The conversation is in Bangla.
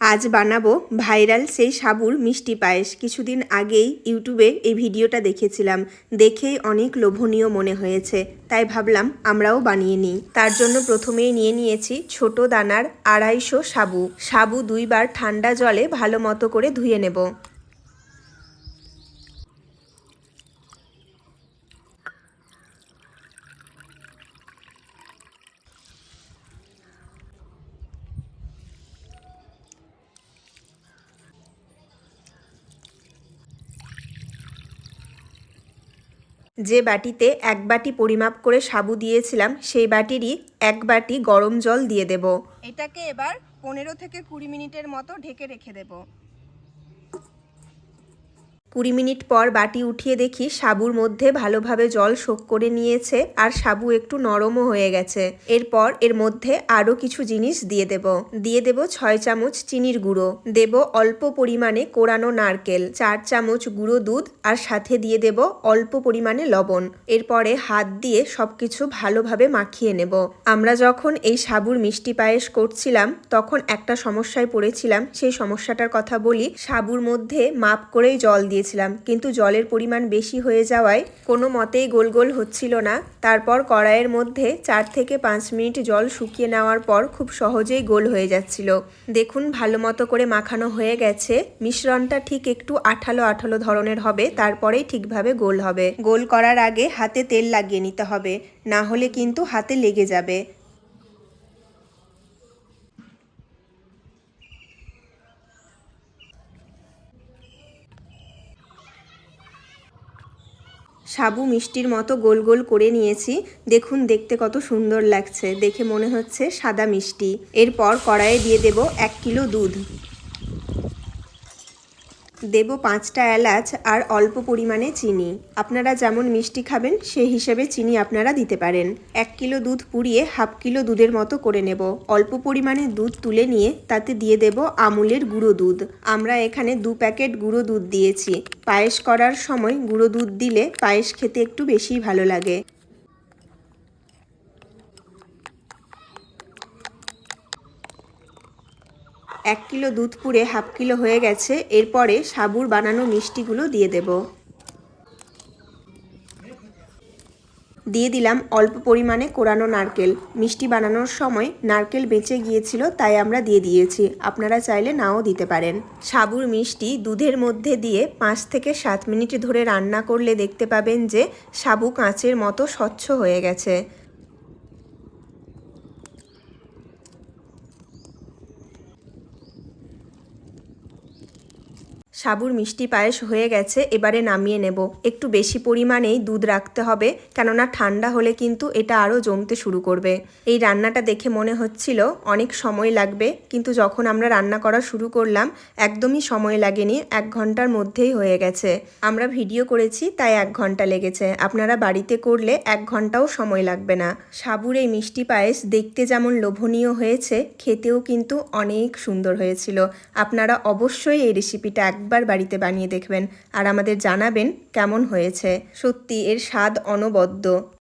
আজ বানাবো ভাইরাল সেই সাবুর মিষ্টি পায়েস। কিছুদিন আগেই ইউটিউবে এই ভিডিওটা দেখেছিলাম। দেখেই অনেক লোভনীয় মনে হয়েছে। তাই ভাবলাম আমরাও বানিয়ে নিই। তার জন্য প্রথমেই নিয়ে নিয়েছি ছোট দানার আড়াইশো সাবু। সাবু দুইবার ঠান্ডা জলে ভালো মতো করে ধুয়ে নেব। যে বাটিতে এক বাটি পরিমাপ করে সাবু দিয়েছিলাম, সেই বাটিরই এক বাটি গরম জল দিয়ে দেব। এটাকে এবার পনেরো থেকে কুড়ি মিনিটের মতো ঢেকে রেখে দেব। কুড়ি মিনিট পর বাটি উঠিয়ে দেখি সাবুর মধ্যে ভালোভাবে জল শোক করে নিয়েছে আর সাবু একটু নরমও হয়ে গেছে। এরপর এর মধ্যে আরও কিছু জিনিস দিয়ে দেব। দিয়ে দেব ছয় চামচ চিনির গুঁড়ো। দেব অল্প পরিমাণে কোরানো নারকেল, চার চামচ গুঁড়ো দুধ আর সাথে দিয়ে দেব অল্প পরিমাণে লবণ। এরপরে হাত দিয়ে সবকিছু ভালোভাবে মাখিয়ে নেব। আমরা যখন এই সাবুর মিষ্টি পায়েস করছিলাম, তখন একটা সমস্যায় পড়েছিলাম। সেই সমস্যাটার কথা বলি, সাবুর মধ্যে মাপ করেই জল দিয়েছিলাম, কিন্তু জলের পরিমাণ বেশি হয়ে যাওয়ায় কোনো মতেই গোল গোল হচ্ছিল না। তারপর কড়াইয়ের মধ্যে চার থেকে পাঁচ মিনিট জল শুকিয়ে নেওয়ার পর খুব সহজেই গোল হয়ে যাচ্ছিল। দেখুন ভালো মতো করে মাখানো হয়ে গেছে। মিশ্রণটা ঠিক একটু আঠালো আঠালো ধরনের হবে, তারপরেই ঠিকভাবে গোল হবে। গোল করার আগে হাতে তেল লাগিয়ে নিতে হবে, না হলে কিন্তু হাতে লেগে যাবে। সাবু মিষ্টির মতো গোল গোল করে নিয়েছি। দেখুন, দেখতে কত সুন্দর লাগছে। দেখে মনে হচ্ছে সাদা মিষ্টি। এরপর কড়াইয়ে দিয়ে দেব এক কিলো দুধ। দেব পাঁচটা এলাচ আর অল্প পরিমাণে চিনি। আপনারা যেমন মিষ্টি খাবেন, সেই হিসেবে চিনি আপনারা দিতে পারেন। এক কিলো দুধ পুড়িয়ে হাফ কিলো দুধের মতো করে নেব। অল্প পরিমাণে দুধ তুলে নিয়ে তাতে দিয়ে দেব আমুলের গুঁড়ো দুধ। আমরা এখানে দু প্যাকেট গুঁড়ো দুধ দিয়েছি। পায়েস করার সময় গুঁড়ো দুধ দিলে পায়েস খেতে একটু বেশি ভালো লাগে। এক কিলো দুধ পুড়ে হাফ কিলো হয়ে গেছে, এরপরে সাবুর বানানো মিষ্টিগুলো দিয়ে দেব। দিয়ে দিলাম অল্প পরিমাণে কোরানো নারকেল। মিষ্টি বানানোর সময় নারকেল বেঁচে গিয়েছিল, তাই আমরা দিয়ে দিয়েছি। আপনারা চাইলে নাও দিতে পারেন। সাবুর মিষ্টি দুধের মধ্যে দিয়ে পাঁচ থেকে সাত মিনিট ধরে রান্না করলে দেখতে পাবেন যে সাবু কাঁচের মতো স্বচ্ছ হয়ে গেছে। সাবুর মিষ্টি পায়েস হয়ে গেছে, এবারে নামিয়ে নেব। একটু বেশি পরিমাণেই দুধ রাখতে হবে, কেননা ঠান্ডা হলে কিন্তু এটা আরও জমতে শুরু করবে। এই রান্নাটা দেখে মনে হচ্ছিল অনেক সময় লাগবে, কিন্তু যখন আমরা রান্না করা শুরু করলাম, একদমই সময় লাগেনি, এক ঘণ্টার মধ্যেই হয়ে গেছে। আমরা ভিডিও করেছি, তাই এক ঘণ্টা লেগেছে। আপনারা বাড়িতে করলে এক ঘন্টাও সময় লাগবে না। সাবুর এই মিষ্টি পায়েস দেখতে যেমন লোভনীয় হয়েছে, খেতেও কিন্তু অনেক সুন্দর হয়েছিল। আপনারা অবশ্যই এই রেসিপিটা একবার বাড়িতে বানিয়ে দেখবেন আর আমাদের জানাবেন কেমন হয়েছে। সত্যি এর স্বাদ অনবদ্য।